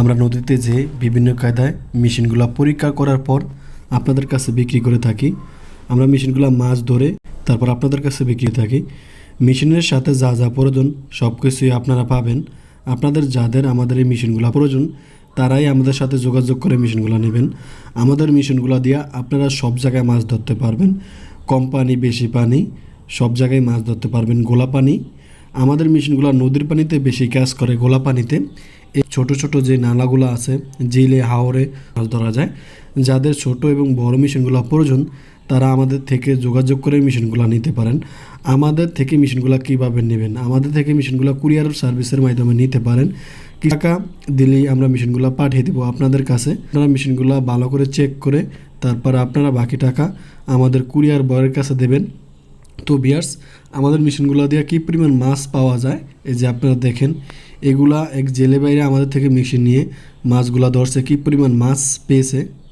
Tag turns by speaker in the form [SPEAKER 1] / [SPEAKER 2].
[SPEAKER 1] আমরা নদীতে যে বিভিন্ন কায়দায় মেশিনগুলো পরীক্ষা করার পর আপনাদের কাছে বিক্রি করে থাকি। আমরা মেশিনগুলো মাছ ধরে তারপর আপনাদের কাছে বিক্রি থাকি। মেশিনের সাথে যা যা প্রয়োজন সব কিছুই আপনারা পাবেন। আপনাদের যাদের আমাদের এই মেশিনগুলো প্রয়োজন, তারাই আমাদের সাথে যোগাযোগ করে মেশিনগুলো নেবেন। আমাদের মেশিনগুলো দিয়ে আপনারা সব জায়গায় মাছ ধরতে পারবেন। কম পানি, বেশি পানি, সব জায়গায় মাছ ধরতে পারবেন গোলা পানি। আমাদের মেশিনগুলো নদীর পানিতে বেশি কাজ করে গোলা পানিতে। এই ছোট ছোট যে নালাগুলো আছে জিলে হাওরে মাছ ধরা যায়, যাদের ছোট এবং বড় মেশিনগুলো প্রয়োজন, তারা আমাদের থেকে যোগাযোগ করে মেশিনগুলো নিতে পারেন। আমাদের থেকে মেশিনগুলো কীভাবে নেবেন? আমাদের থেকে মেশিনগুলো কুরিয়ার সার্ভিসের মাধ্যমে নিতে পারেন। টাকা দিলেই আমরা মেশিনগুলো পাঠিয়ে দেবো আপনাদের কাছে। আপনারা মেশিনগুলো ভালো করে চেক করে, তারপর আপনারা বাকি টাকা আমাদের কুরিয়ার বয়ের কাছে দেবেন। তো বিয়ার্স, আমাদের মেশিনগুলো দিয়ে কী পরিমাণ মাছ পাওয়া যায়? এই যে আপনারা দেখেন, এগুলা এক জেলে বাইরে আমাদের থেকে মেশিন নিয়ে মাছগুলা ধরছে। কী পরিমাণ মাছ পেয়েছে?